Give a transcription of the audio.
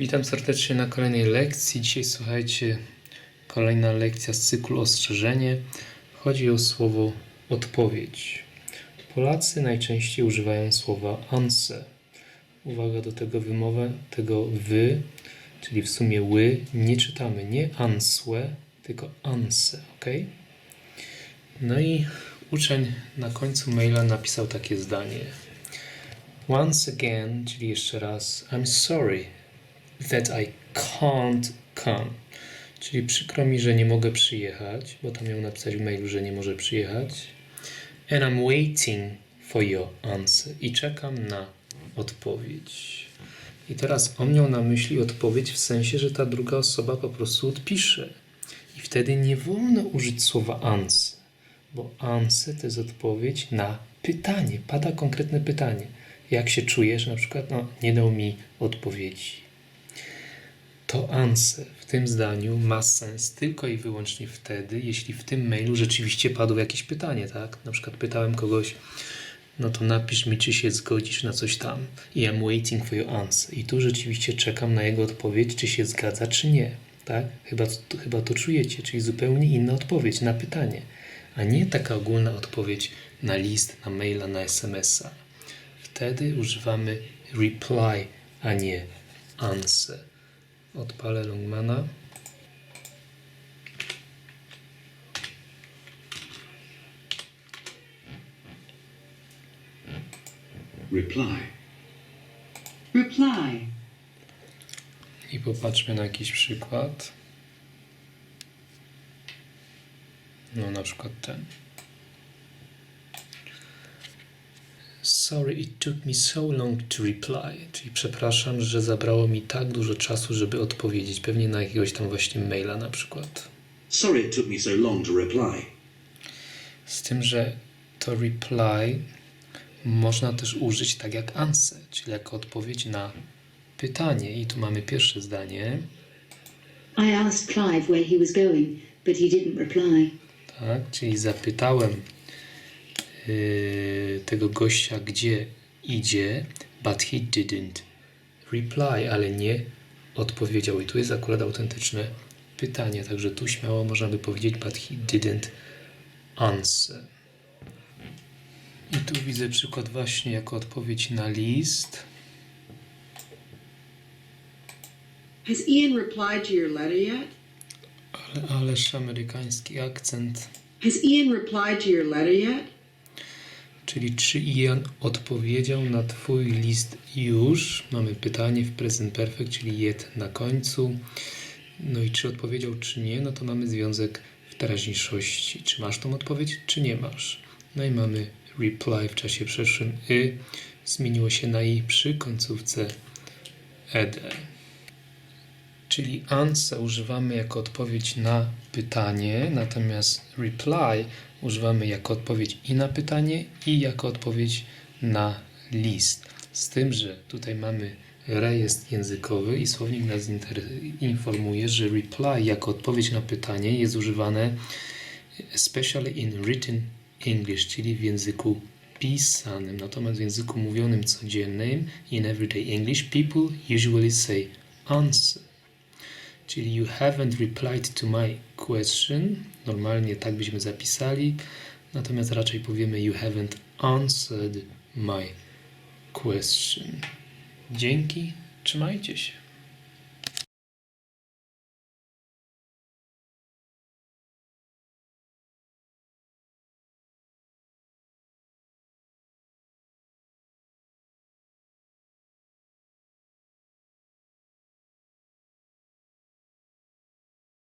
Witam serdecznie na kolejnej lekcji. Dzisiaj słuchajcie, kolejna lekcja z cyklu ostrzeżenie. Chodzi o słowo odpowiedź. Polacy najczęściej używają słowa answer. Uwaga do tego wymowa, tego wy, czyli w sumie ły, nie czytamy nie answe, tylko anse, ok? No i uczeń na końcu maila napisał takie zdanie. Once again, czyli jeszcze raz, I'm sorry that I can't come. Czyli przykro mi, że nie mogę przyjechać, bo tam miał napisać w mailu, że nie może przyjechać. And I'm waiting for your answer. I czekam na odpowiedź. I teraz on miał na myśli odpowiedź w sensie, że ta druga osoba po prostu odpisze. I wtedy nie wolno użyć słowa answer, bo answer to jest odpowiedź na pytanie. Pada konkretne pytanie. Jak się czujesz? Na przykład, no, nie dał mi odpowiedzi to answer w tym zdaniu ma sens tylko i wyłącznie wtedy, jeśli w tym mailu rzeczywiście padło jakieś pytanie, tak? Na przykład pytałem kogoś, no to napisz mi, czy się zgodzisz na coś tam. I I'm waiting for your answer. I tu rzeczywiście czekam na jego odpowiedź, czy się zgadza, czy nie. Tak? Chyba, to, chyba to czujecie, czyli zupełnie inna odpowiedź na pytanie, a nie taka ogólna odpowiedź na list, na maila, na SMS-a. Wtedy używamy reply, a nie answer. Odpalę Longmana. Reply. Reply. I popatrzmy na jakiś przykład. No, na przykład ten. Sorry, it took me so long to reply. Czyli przepraszam, że zabrało mi tak dużo czasu, żeby odpowiedzieć. Pewnie na jakiegoś tam właśnie maila na przykład. Sorry it took me so long to reply. Z tym, że to reply można też użyć tak jak answer, czyli jako odpowiedź na pytanie. I tu mamy pierwsze zdanie. I asked Clive where he was going, but he didn't reply. Tak, czyli zapytałem tego gościa, gdzie idzie, but he didn't reply, ale nie odpowiedział. I tu jest akurat autentyczne pytanie, także tu śmiało można by powiedzieć, but he didn't answer. I tu widzę przykład właśnie jako odpowiedź na list. Has Ian replied to your letter yet? Ale, ależ amerykański akcent. Has Ian replied to your letter yet? Czyli czy Ian odpowiedział na Twój list już? Mamy pytanie w present perfect, czyli yet na końcu. No i czy odpowiedział, czy nie? No to mamy związek w teraźniejszości. Czy masz tą odpowiedź, czy nie masz? No i mamy reply w czasie przeszłym y. Zmieniło się na i przy końcówce ed. Czyli answer używamy jako odpowiedź na pytanie, natomiast reply używamy jako odpowiedź i na pytanie, i jako odpowiedź na list. Z tym, że tutaj mamy rejestr językowy i słownik nas informuje, że reply jako odpowiedź na pytanie jest używane especially in written English, czyli w języku pisanym. Natomiast w języku mówionym codziennym, in everyday English, people usually say answer. Czyli you haven't replied to my question. Normalnie tak byśmy zapisali, natomiast raczej powiemy you haven't answered my question. Dzięki, trzymajcie się.